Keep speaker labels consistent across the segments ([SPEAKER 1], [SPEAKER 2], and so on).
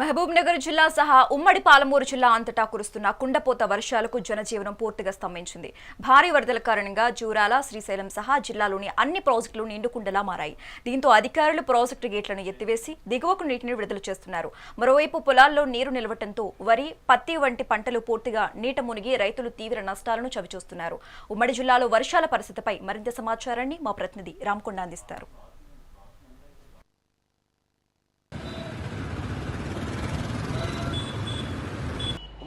[SPEAKER 1] మహబూబ్ నగర్ జిల్లా సహా ఉమ్మడి పాలమూరు జిల్లా అంతటా కురుస్తున్న కుండపోత వర్షాలకు జనజీవనం పూర్తిగా స్తంభించింది. భారీ వరదల కారణంగా జూరాల శ్రీశైలం సహా జిల్లాలోని అన్ని ప్రాజెక్టులు నిండుకుండలా మారాయి. దీంతో అధికారులు ప్రాజెక్టు గేట్లను ఎత్తివేసి దిగువకు నీటిని విడుదల చేస్తున్నారు. మరోవైపు పొలాల్లో నీరు నిలవటంతో వరి పత్తి వంటి పంటలు పూర్తిగా నీట మునిగి రైతులు తీవ్ర నష్టాలను చవిచూస్తున్నారు. ఉమ్మడి జిల్లాలో వర్షాల పరిస్థితిపై మరింత సమాచారాన్ని మా ప్రతినిధి రామకొండ అందిస్తారు.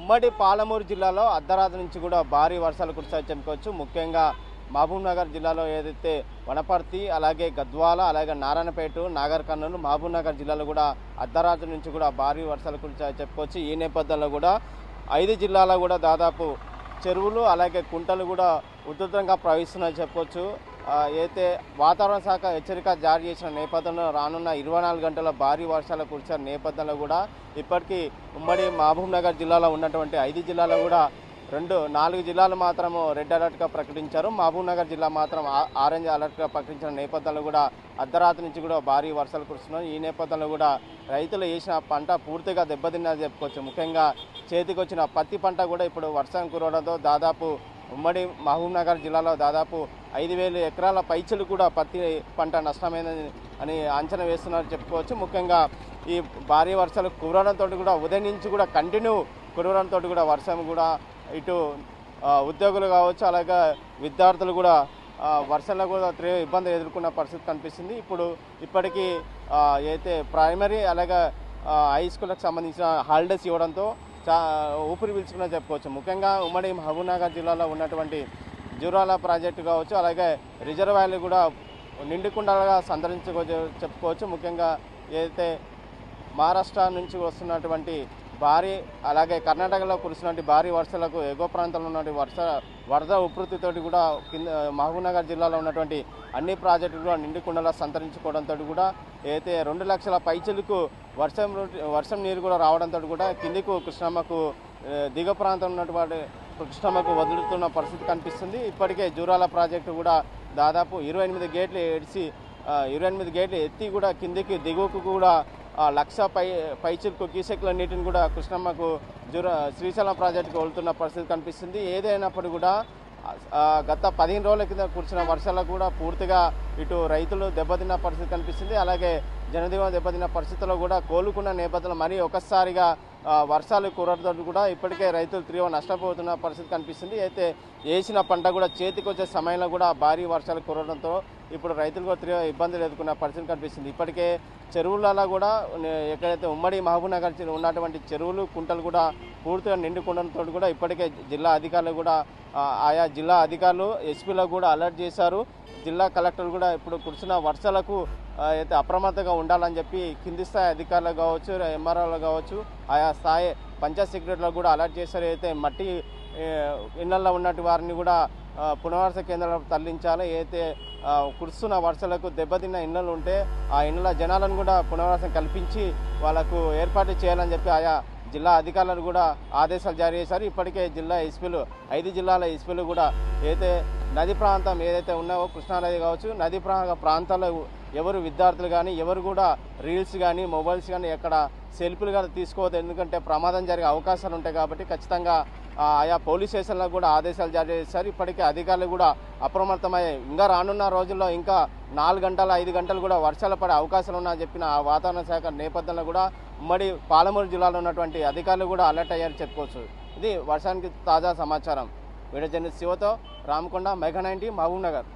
[SPEAKER 2] ఉమ్మడి పాలమూరు జిల్లాలో అర్ధరాత్రి నుంచి కూడా భారీ వర్షాలు కురిసాయి చెప్పుకోవచ్చు ముఖ్యంగా మహబూబ్ నగర్ జిల్లాలో ఏదైతే వనపర్తి అలాగే గద్వాల అలాగే నారాయణపేట నాగర్ కర్నూలు మహబూబ్ నగర్ జిల్లాలో కూడా అర్ధరాత్రి నుంచి కూడా భారీ వర్షాలు కురిసాయి చెప్పుకోవచ్చు ఈ నేపథ్యంలో కూడా ఐదు జిల్లాలో కూడా దాదాపు చెరువులు అలాగే కుంటలు కూడా ఉధృతంగా ప్రవహిస్తున్నాయి చెప్పుకోవచ్చు అయితే వాతావరణ శాఖ హెచ్చరిక జారీ చేసిన నేపథ్యంలో రానున్న ఇరవై నాలుగు గంటల భారీ వర్షాలు కురిసిన నేపథ్యంలో కూడా ఇప్పటికీ ఉమ్మడి మహబూబ్ నగర్ జిల్లాలో ఉన్నటువంటి ఐదు జిల్లాలో కూడా రెండు నాలుగు జిల్లాలు మాత్రము రెడ్ అలర్ట్గా ప్రకటించారు. మహబూబ్ నగర్ జిల్లా మాత్రం ఆ- ఆరెంజ్ అలర్ట్గా ప్రకటించిన నేపథ్యంలో కూడా అర్ధరాత్రి నుంచి కూడా భారీ వర్షాలు కురుస్తున్నాయి. ఈ నేపథ్యంలో కూడా రైతులు వేసిన పంట పూర్తిగా దెబ్బతిన్నది చెప్పుకోవచ్చు. ముఖ్యంగా చేతికి వచ్చిన పత్తి పంట కూడా ఇప్పుడు వర్షం కురవడంతో దాదాపు ఉమ్మడి మహబూబ్నగర్ జిల్లాలో దాదాపు ఐదు వేలు ఎకరాల పైచలు కూడా పత్తి పంట నష్టమైందని అని అంచనా వేస్తున్నారు చెప్పుకోవచ్చు. ముఖ్యంగా ఈ భారీ వర్షాలు కురవడంతో కూడా ఉదయం నుంచి కూడా కంటిన్యూ కురవడంతో కూడా వర్షం కూడా ఇటు ఉద్యోగులు కావచ్చు అలాగే విద్యార్థులు కూడా వర్షంలో కూడా తీవ్ర ఇబ్బంది ఎదుర్కొన్న పరిస్థితి కనిపిస్తుంది. ఇప్పుడు ఇప్పటికీ అయితే ప్రైమరీ అలాగే హై స్కూళ్ళకు సంబంధించిన హాలిడేస్ ఇవ్వడంతో చా ఊపిరి పీల్చుకున్నా చెప్పుకోవచ్చు. ముఖ్యంగా ఉమ్మడి మహబూబ్నగర్ జిల్లాలో ఉన్నటువంటి జూరాల ప్రాజెక్టు కావచ్చు అలాగే రిజర్వాయర్లు కూడా నిండుకుండలుగా సందర్శించుకో చెప్పుకోవచ్చు. ముఖ్యంగా ఏదైతే మహారాష్ట్ర నుంచి వస్తున్నటువంటి భారీ అలాగే కర్ణాటకలో కురిసినటువంటి భారీ వర్షాలకు ఎగువ ప్రాంతంలో ఉన్నటువంటి వర్ష వరద ఉపృతితోటి కూడా కింద మహబూబ్నగర్ జిల్లాలో ఉన్నటువంటి అన్ని ప్రాజెక్టులు కూడా నిండుకుండలా సంతరించుకోవడంతో కూడా అయితే రెండు లక్షల పైచలకు వర్షం వర్షం నీరు కూడా రావడంతో కూడా కిందికు కృష్ణమ్మకు దిగ ప్రాంతం ఉన్నటువంటి కృష్ణమ్మకు వదులుతున్న పరిస్థితి కనిపిస్తుంది. ఇప్పటికే జూరాల ప్రాజెక్టు కూడా దాదాపు ఇరవై ఎనిమిది గేట్లు ఏడిసి ఇరవై ఎనిమిది గేట్లు ఎత్తి కూడా కిందికి దిగువకు కూడా లక్ష పై పైచిలకు కీసెక్ల కూడా కృష్ణమ్మకు జ్వర శ్రీశైలం ప్రాజెక్టుకు వెళ్తున్న పరిస్థితి కనిపిస్తుంది. ఏదైనప్పుడు కూడా గత పదిహేను రోజుల కింద కురిసిన వర్షాలకు కూడా పూర్తిగా ఇటు రైతులు దెబ్బతిన్న పరిస్థితి కనిపిస్తుంది. అలాగే జనజీవనం దెబ్బతిన్న పరిస్థితుల్లో కూడా కోలుకున్న నేపథ్యంలో మరీ ఒకసారిగా వర్షాలు కురడంతో కూడా ఇప్పటికే రైతులు తీవ్ర నష్టపోతున్న పరిస్థితి కనిపిస్తుంది. అయితే వేసిన పంట కూడా చేతికి వచ్చే సమయంలో కూడా భారీ వర్షాలు కురవడంతో ఇప్పుడు రైతులకు ఇబ్బందులు ఎదుర్కొన్న పరిస్థితి కనిపిస్తుంది. ఇప్పటికే చెరువులలో కూడా ఎక్కడైతే ఉమ్మడి మహబూబ్నగర్ ఉన్నటువంటి చెరువులు కుంటలు కూడా పూర్తిగా నిండుకుండడంతో కూడా ఇప్పటికే జిల్లా అధికారులు కూడా ఆయా జిల్లా అధికారులు ఎస్పీలకు కూడా అలర్ట్ చేశారు. జిల్లా కలెక్టర్ కూడా ఇప్పుడు కురిసిన వర్షాలకు అయితే అప్రమత్తంగా ఉండాలని చెప్పి కింది స్థాయి అధికారులు కావచ్చు ఎంఆర్ఓలు కావచ్చు ఆయా స్థాయి పంచాయత్ సెక్రటరీలకు కూడా అలర్ట్ చేశారు. అయితే మట్టి ఇళ్ళలో ఉన్నట్టు వారిని కూడా పునర్వాస కేంద్రాలకు తరలించాలి. ఏదైతే కురుస్తున్న వర్షాలకు దెబ్బతిన్న ఇళ్ళు ఉంటే ఆ ఇళ్ళ జనాలను కూడా పునర్వాసం కల్పించి వాళ్ళకు ఏర్పాటు చేయాలని చెప్పి ఆయా జిల్లా అధికారులను కూడా ఆదేశాలు జారీ చేశారు. ఇప్పటికే జిల్లా ఎస్పీలు ఐదు జిల్లాల ఎస్పీలు కూడా ఏదైతే నది ప్రాంతం ఏదైతే ఉన్నావో కృష్ణానది కావచ్చు నది ప్రా ప్రాంతాల్లో ఎవరు విద్యార్థులు కానీ ఎవరు కూడా రీల్స్ కానీ మొబైల్స్ కానీ ఎక్కడ సెల్ఫీలు కానీ తీసుకోవద్దు. ఎందుకంటే ప్రమాదం జరిగే అవకాశాలు ఉంటాయి కాబట్టి ఖచ్చితంగా ఆయా పోలీస్ స్టేషన్లకు కూడా ఆదేశాలు జారీ చేశారు. ఇప్పటికే అధికారులు కూడా అప్రమత్తమయ్యాయి ఇంకా రానున్న రోజుల్లో ఇంకా నాలుగు గంటల ఐదు గంటలు కూడా వర్షాలు పడే అవకాశాలు ఉన్నాయని చెప్పిన ఆ వాతావరణ శాఖ నేపథ్యంలో కూడా ఉమ్మడి పాలమూరు జిల్లాలో ఉన్నటువంటి అధికారులు కూడా అలర్ట్ అయ్యారని చెప్పుకోవచ్చు. ఇది వర్షానికి తాజా సమాచారం. వీడియో జర్నలిస్ట్ శివతో రామకొండ మెగా నైన్టీ మహబూబ్ నగర్